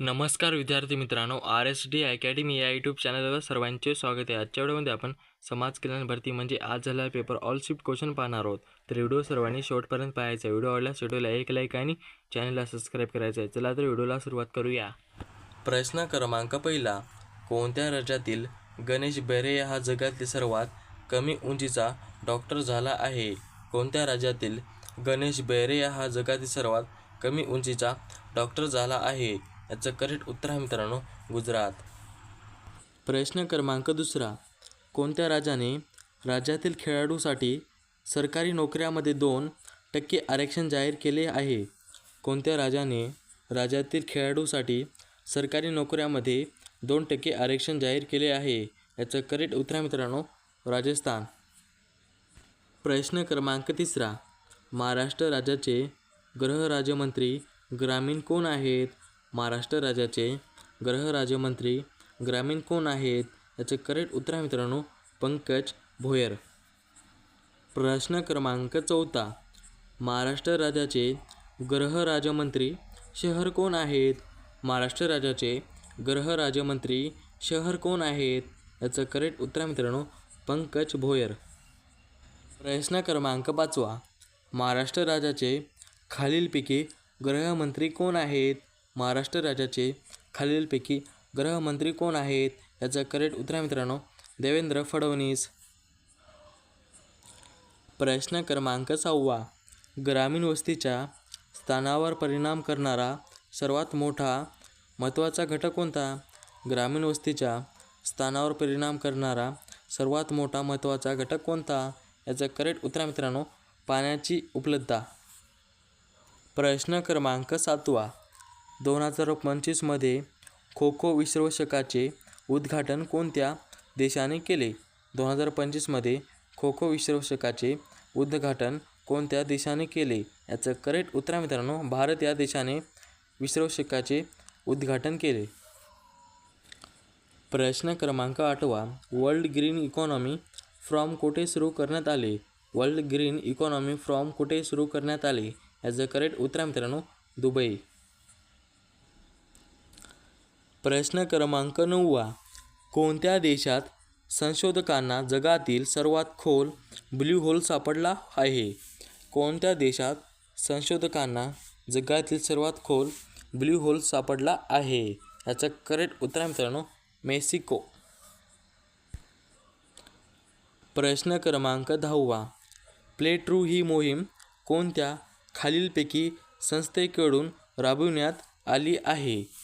नमस्कार विद्यार्थी मित्रांनो आर एस डी अकॅडमी या यूट्यूब चॅनलवर सर्वांचे स्वागत आहे. आजच्या व्हिडिओमध्ये आपण समाज कल्याण भरती म्हणजे आज झालेला पेपर ऑल शिफ्ट क्वेश्चन पाहणार आहोत. तर व्हिडिओ सर्वांनी शेवटपर्यंत पाहायचा व्हिडिओ आवडल्यास व्हिडिओला एक लाईक आणि चॅनलला सबस्क्राईब करायचं आहे. चला तर व्हिडिओला सुरुवात करूया. प्रश्न क्रमांक पहिला. कोणत्या राज्यातील गणेश बेरे हा जगातील सर्वात कमी उंचीचा डॉक्टर झाला आहे? कोणत्या राज्यातील गणेश बेरे हा जगातील सर्वात कमी उंचीचा डॉक्टर झाला आहे? याचं करेक्ट उत्तर आहे मित्रांनो गुजरात. प्रश्न क्रमांक दुसरा. कोणत्या राजाने राज्यातील खेळाडूसाठी सरकारी नोकऱ्यामध्ये दोन टक्के आरक्षण जाहीर केले आहे? कोणत्या राजाने राज्यातील खेळाडूसाठी सरकारी नोकऱ्यामध्ये दोन टक्के आरक्षण जाहीर केले आहे? याचं करेक्ट उत्तर आहे मित्रांनो राजस्थान. प्रश्न क्रमांक तिसरा. महाराष्ट्र राज्याचे गृहराज्यमंत्री ग्रामीण कोण आहेत? महाराष्ट्र राज्याचे गृहराज्यमंत्री ग्रामीण कोण आहेत याचं करेक्ट उत्तर आहे मित्रांनो पंकज भोयर. प्रश्न क्रमांक चौथा. महाराष्ट्र राज्याचे गृहराज्यमंत्री शहर कोण आहेत महाराष्ट्र राज्याचे गृहराज्यमंत्री शहर कोण आहेत याचं करेक्ट उत्तर आहे मित्रांनो पंकज भोयर. प्रश्न क्रमांक पाचवा. महाराष्ट्र राज्याचे खालीलपैकी गृहमंत्री कोण आहेत महाराष्ट्र राज्याचे खालीलपैकी गृहमंत्री कोण आहेत? याचं करेक्ट उत्तर आहे मित्रांनो देवेंद्र फडणवीस. प्रश्न क्रमांक सहावा. ग्रामीण वस्तीच्या स्थानावर परिणाम करणारा सर्वात मोठा महत्त्वाचा घटक कोणता? ग्रामीण वस्तीच्या स्थानावर परिणाम करणारा सर्वात मोठा महत्त्वाचा घटक कोणता? याचं करेक्ट उत्तर मित्रांनो पाण्याची उपलब्धता. प्रश्न क्रमांक सातवा. दोन हजार पंचवीसमध्ये खो खो विश्वचषकाचे उद्घाटन कोणत्या देशाने केले? दोन हजार पंचवीसमध्ये खो खो विश्वचषकाचे उद्घाटन कोणत्या देशाने केले? याचं करेक्ट उत्तर मित्रांनो भारत या देशाने विश्वचषकाचे उद्घाटन केले. प्रश्न क्रमांक आठवा. वर्ल्ड ग्रीन इकॉनॉमी फ्रॉम कुठे सुरू करण्यात आले? वर्ल्ड ग्रीन इकॉनॉमी फ्रॉम कुठे सुरू करण्यात आले? याचं करेक्ट उत्तर मित्रांनो दुबई. प्रश्न क्रमांक नववा. कोणत्या देशात संशोधकांना जगातील सर्वात खोल ब्ल्यू होल सापडला आहे? कोणत्या देशात संशोधकांना जगातील सर्वात खोल ब्ल्यू होल सापडला आहे? याचं करेक्ट उत्तर आहे मित्रांनो मेक्सिको. प्रश्न क्रमांक दहावा. प्लेट्रू ही मोहीम कोणत्या खालीलपैकी संस्थेकडून राबविण्यात आली आहे?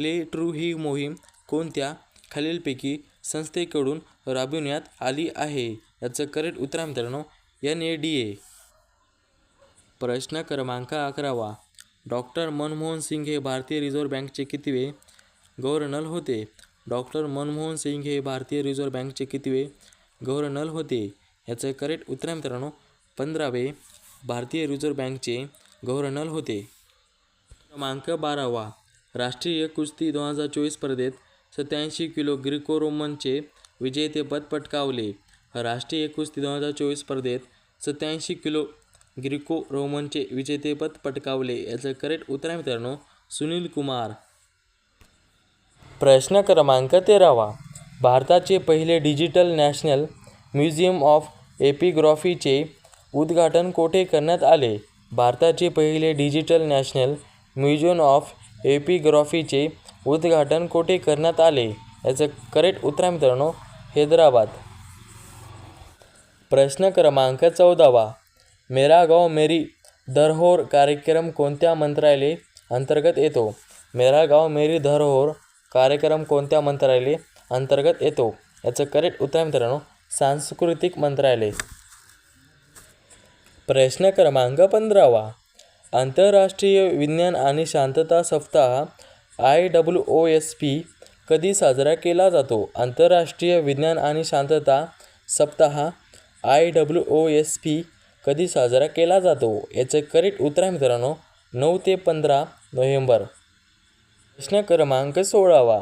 प्ले ट्रू ही मोहीम कोणत्या खालीलपैकी संस्थेकडून राबविण्यात आली आहे? याचं करेक्ट उत्तर आहे मित्रांनो एन ए डी ए प्रश्न क्रमांक अकरावा. डॉक्टर मनमोहन सिंग हे भारतीय रिझर्व्ह बँकचे कितवे गव्हर्नर होते? डॉक्टर मनमोहन सिंग हे भारतीय रिझर्व्ह बँकचे कितवे गव्हर्नर होते? याचं करेक्ट उत्तर आहे मित्रांनो पंधरावे भारतीय रिझर्व्ह बँकचे गव्हर्नर होते. क्रमांक बारावा. राष्ट्रीय कुस्ती दोन हजार चोवीस स्पर्धेत सत्याऐंशी किलो ग्रिको रोमनचे विजेतेपद पटकावले. राष्ट्रीय कुस्ती दोन हजार चोवीस स्पर्धेत सत्याऐंशी किलो ग्रिको रोमनचे विजेतेपद पटकावले. याचं करेक्ट उत्तर आहे मित्रांनो सुनील कुमार. प्रश्न क्रमांक तेरावा. भारताचे पहिले डिजिटल नॅशनल म्युझियम ऑफ एपिग्रॉफीचे उद्घाटन कोठे करण्यात आले? भारताचे पहिले डिजिटल नॅशनल म्युझियम ऑफ एपिग्रॉफीचे उद्घाटन कोठे करण्यात आले याचं करेक्ट उत्तर आहे मित्रांनो हैदराबाद. प्रश्न क्रमांक चौदावा. मेरा गाव मेरी धरहोर कार्यक्रम कोणत्या मंत्रालय अंतर्गत येतो? मेरा गाव मेरी धरहोर कार्यक्रम कोणत्या मंत्रालय अंतर्गत येतो? याचं करेक्ट उत्तर आहे मित्रांनो सांस्कृतिक मंत्रालय. प्रश्न क्रमांक पंधरावा. आंतरराष्ट्रीय विज्ञान आणि शांतता सप्ताह I W O S P कधी साजरा केला जातो? आंतरराष्ट्रीय विज्ञान आणि शांतता सप्ताह I W O S P कधी साजरा केला जातो? याचं करेक्ट उत्तर आहे मित्रांनो नऊ ते पंधरा नोव्हेंबर. प्रश्न क्रमांक सोळावा.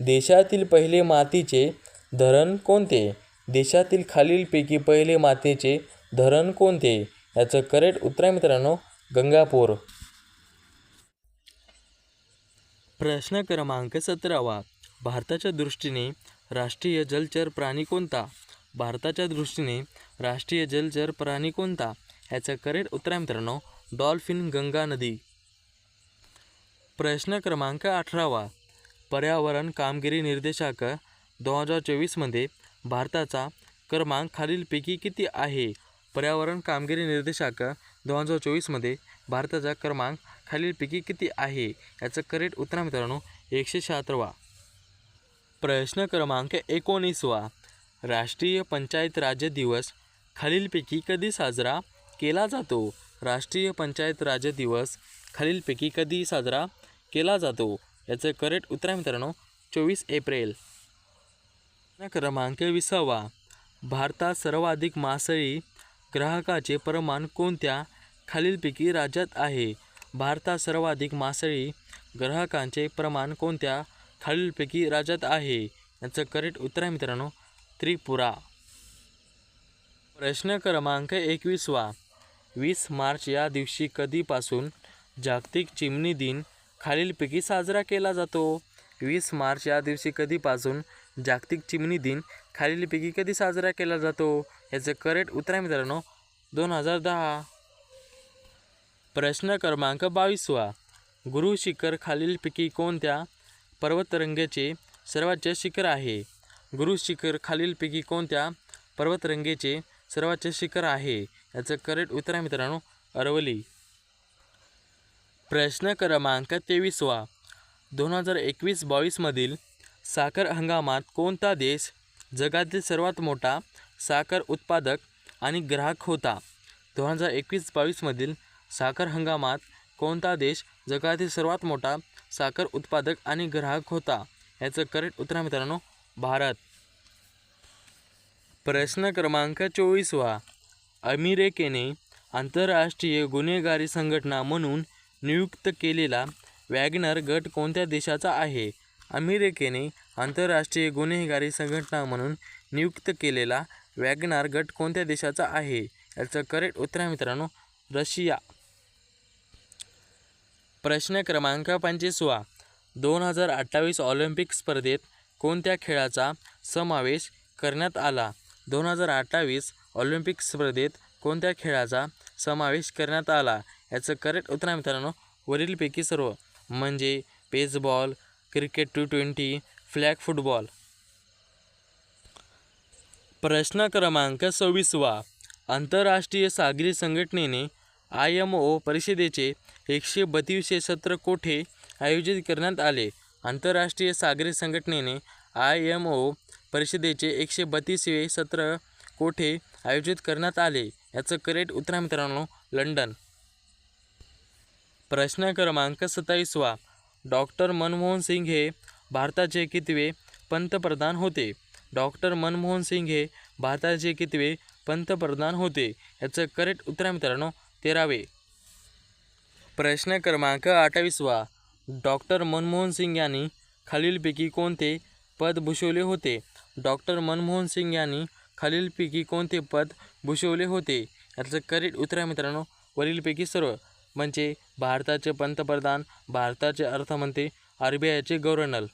देशातील पहिले मातीचे धरण कोणते? देशातील खालीलपैकी पहिले मातीचे धरण कोणते? याचं करेक्ट उत्तर आहे मित्रांनो गंगापूर. प्रश्न क्रमांक सतरावा. भारताच्या दृष्टीने राष्ट्रीय जलचर प्राणी कोणता? भारताच्या दृष्टीने राष्ट्रीय जलचर प्राणी कोणता? ह्याचं करेक्ट उत्तर आहे मित्रांनो डॉल्फिन गंगा नदी. प्रश्न क्रमांक अठरावा. पर्यावरण कामगिरी निर्देशांक दोन हजार चोवीसमध्ये भारताचा क्रमांक खालीलपैकी किती आहे? पर्यावरण कामगिरी निर्देशांक दोन हजार चोवीसमध्ये भारताचा क्रमांक खालीलपैकी किती आहे? याचं करेक्ट उत्तर मित्रांनो एकशे शहात्तरवा प्रश्न क्रमांक एकोणीसवा राष्ट्रीय पंचायत राज्य दिवस खालीलपैकी कधी साजरा केला जातो? राष्ट्रीय पंचायत राज्य दिवस खालीलपैकी कधी साजरा केला जातो? याचं करेक्ट उत्तर मित्रांनो चोवीस एप्रिल. क्रमांक विसावा. भारतात सर्वाधिक मासळी ग्राहकाचे प्रमाण कोणत्या खालीलपैकी राज्यात आहे. भारतात सर्वाधिक मासळी ग्राहकांचे प्रमाण कोणत्या खालीलपैकी राज्यात आहे? याचं करेक्ट उत्तर आहे मित्रांनो त्रिपुरा. प्रश्न क्रमांक एकवीसवा वीस मार्च या दिवशी कधीपासून जागतिक चिमणी दिन खालीलपैकी साजरा केला जातो? वीस मार्च या दिवशी कधीपासून जागतिक चिमणी दिन खालीलपैकी कधी साजरा केला जातो? याचं करेक्ट उत्तर आहे मित्रांनो दोन हजार दहा. प्रश्न क्रमांक बावीसवा गुरु शिखर खालीलपैकी कोणत्या पर्वतरंगेचे सर्वोच्च शिखर आहे? गुरु शिखर खालीलपैकी कोणत्या पर्वतरंगेचे सर्वोच्च शिखर आहे? याचं करेक्ट उत्तर आहे मित्रांनो अरवली. प्रश्न क्रमांक तेवीसवा दोन हजार एकवीस बावीसमधील साखर हंगामात कोणता देश जगातील सर्वात मोठा साखर उत्पादक आणि ग्राहक होता? दोन हजार एकवीस बावीसमधील साखर हंगामात कोणता देश जगातील सर्वात मोठा साखर उत्पादक आणि ग्राहक होता याचं करेक्ट उत्तर आहे मित्रांनो भारत. प्रश्न क्रमांक चोवीसवा अमेरिकेने आंतरराष्ट्रीय गुन्हेगारी संघटना म्हणून नियुक्त केलेला वॅगनर गट कोणत्या देशाचा आहे? अमेरिकेने आंतरराष्ट्रीय गुन्हेगारी संघटना म्हणून नियुक्त केलेला वॅगनार गट कोणत्या देशाचा आहे? याचं करेक्ट उत्तर आहे मित्रांनो रशिया. प्रश्न क्रमांक पंचवीसवा. दोन हजार अठ्ठावीस ऑलिम्पिक स्पर्धेत कोणत्या खेळाचा समावेश करण्यात आला? दोन हजार अठ्ठावीस ऑलिम्पिक स्पर्धेत कोणत्या खेळाचा समावेश करण्यात आला? याचं करेक्ट उत्तर आहे मित्रांनो वरीलपैकी सर्व. म्हणजे baseball cricket two twenty flag football प्रश्न क्रमांक सव्वीसवा. आंतरराष्ट्रीय सागरी संघटनेने आय एम ओ परिषदेचे एकशे बत्तीसशे सत्र कोठे आयोजित करण्यात आले? आंतरराष्ट्रीय सागरी संघटनेने आय एम ओ परिषदेचे एकशे बत्तीसवे सत्र कोठे आयोजित करण्यात आले? याचं करेक्ट उत्तर आहे मित्रांनो लंडन. प्रश्न क्रमांक सत्तावीसवा डॉक्टर मनमोहन सिंग हे भारताचे कितवे पंतप्रधान होते? डॉक्टर मनमोहन सिंग हे भारताचे कितवे पंतप्रधान होते? याचं करेक्ट उत्तर आहे मित्रांनो तेरावे. प्रश्न क्रमांक अठ्ठावीसवा. डॉक्टर मनमोहन सिंग यांनी खालीलपैकी कोणते पद भूषवले होते? डॉक्टर मनमोहन सिंग यांनी खालीलपैकी कोणते पद भूषवले होते? याचं करेक्ट उत्तर आहे मित्रांनो वरीलपैकी सर्व म्हणजे भारताचे पंतप्रधान भारताचे अर्थमंत्री आर बी आयचे गव्हर्नर.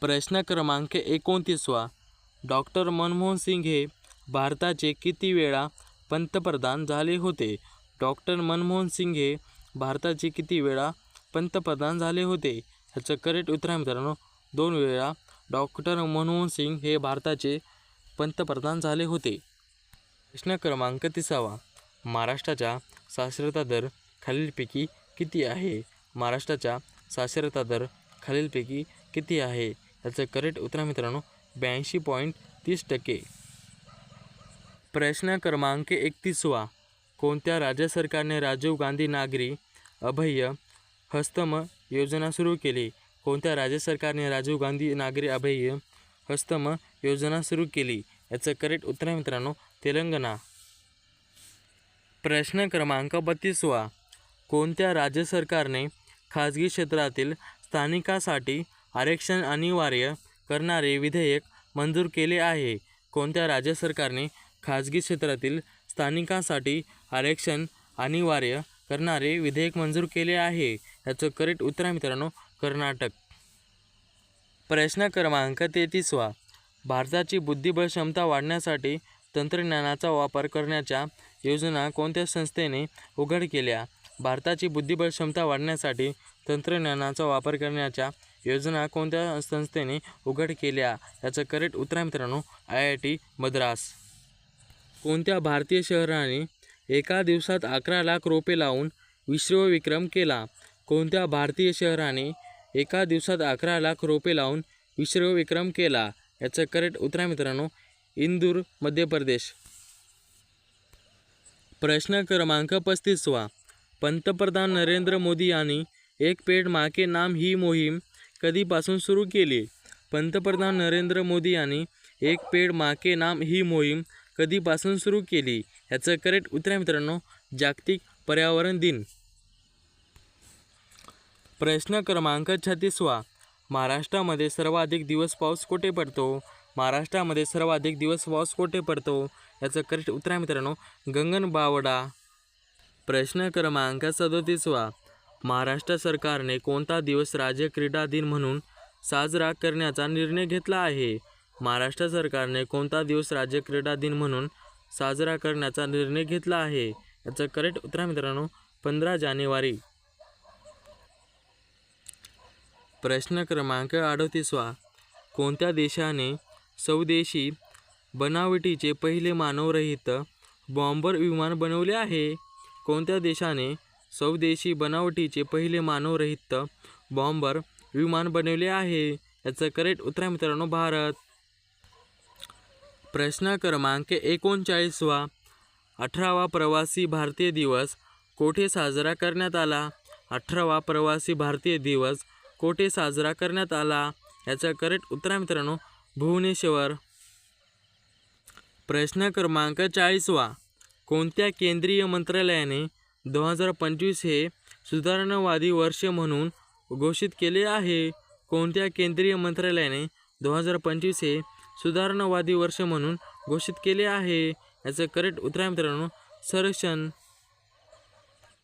प्रश्न क्रमांक एकोणतीसवा. डॉक्टर मनमोहन सिंग हे भारताचे किती वेळा पंतप्रधान झाले होते. डॉक्टर मनमोहन सिंग हे भारताचे किती वेळा पंतप्रधान झाले होते? ह्याचं करेक्ट उत्तर आहे मित्रांनो दोन वेळा. डॉक्टर मनमोहन सिंग हे भारताचे पंतप्रधान झाले होते. प्रश्न क्रमांक तिसावा. महाराष्ट्राचा साक्षरता दर खालीलपैकी किती आहे? महाराष्ट्राचा साक्षरता दर खालीलपैकी किती आहे? याचं करेक्ट उत्तर मित्रांनो ब्याऐंशी पॉईंट तीस टक्के. प्रश्न क्रमांक एकतीसवा कोणत्या राज्य सरकारने राजीव गांधी नागरी अभय हस्तम योजना सुरू केली? कोणत्या राज्य सरकारने राजीव गांधी नागरी अभय हस्तम योजना सुरू केली? याचं करेक्ट उत्तर आहे मित्रांनो तेलंगणा. प्रश्न क्रमांक बत्तीसवा कोणत्या राज्य सरकारने खाजगी क्षेत्रातील स्थानिकासाठी आरक्षण अनिवार्य करणारे विधेयक मंजूर केले आहे? कोणत्या राज्य सरकारने खाजगी क्षेत्रातील स्थानिकांसाठी आरक्षण अनिवार्य करणारे विधेयक मंजूर केले आहे. याचं करेक्ट उत्तर आहे मित्रांनो कर्नाटक. प्रश्न क्रमांक तेहतीसवा. भारताची बुद्धिबळ क्षमता वाढण्यासाठी तंत्रज्ञानाचा वापर करण्याच्या योजना कोणत्या संस्थेने उघड केल्या? भारताची बुद्धिबळ क्षमता वाढण्यासाठी तंत्रज्ञानाचा वापर करण्याच्या योजना कोणत्या संस्थेने उघड केल्या? याचं करेक्ट उत्तर आहे मित्रांनो आय आय टी मद्रास. कोणत्या भारतीय शहराने एका दिवसात अकरा लाख रोपे लावून विश्वविक्रम केला? कोणत्या भारतीय शहराने एका दिवसात अकरा लाख रोपे लावून विश्वविक्रम केला? याचं करेक्ट उत्तर आहे मित्रांनो इंदूर मध्य प्रदेश. प्रश्न क्रमांक पस्तीसवा पंतप्रधान नरेंद्र मोदी यांनी एक पेड माके नाम ही मोहीम कधीपासून सुरू केली? पंतप्रधान नरेंद्र मोदी यांनी एक पेड माके नाम ही मोहीम कधीपासून सुरू केली? याचं करेक्ट उत्तर आहे मित्रांनो जागतिक पर्यावरण दिन. प्रश्न क्रमांक छत्तीसवा. महाराष्ट्रामध्ये सर्वाधिक दिवस पाऊस कुठे पडतो? महाराष्ट्रामध्ये सर्वाधिक दिवस पाऊस कुठे पडतो? याचं करेक्ट उत्तर आहे मित्रांनो गंगनबावडा प्रश्न क्रमांक सदोतीसवा. महाराष्ट्र सरकारने कोणता दिवस राज्य क्रीडा दिन म्हणून साजरा करण्याचा निर्णय घेतला आहे? महाराष्ट्र सरकारने कोणता दिवस राज्य क्रीडा दिन म्हणून साजरा करण्याचा निर्णय घेतला आहे याचं करेक्ट उत्तर आहे मित्रांनो पंधरा जानेवारी. प्रश्न क्रमांक अडतीसवा. कोणत्या देशाने स्वदेशी बनावटीचे पहिले मानवरहित बॉम्बर विमान बनवले आहे? कोणत्या देशाने स्वदेशी बनावटीचे पहिले मानवरहित बॉम्बर विमान बनवले आहे? याचं करेक्ट उत्तर आहे मित्रांनो भारत. प्रश्न क्रमांक एकोणचाळीसवा. अठरावा प्रवासी भारतीय दिवस कोठे साजरा करण्यात आला? अठरावा प्रवासी भारतीय दिवस कोठे साजरा करण्यात आला? याचं करेक्ट उत्तर आहे मित्रांनो भुवनेश्वर. प्रश्न क्रमांक चाळीसवा. कोणत्या केंद्रीय मंत्रालयाने दोन हजार पंचवीस हे सुधारणावादी वर्ष म्हणून घोषित केले आहे? कोणत्या केंद्रीय मंत्रालयाने दोन हजार पंचवीस हे सुधारणावादी वर्ष म्हणून घोषित केले आहे. याचं करेक्ट उत्तर आहे मित्रांनो संरक्षण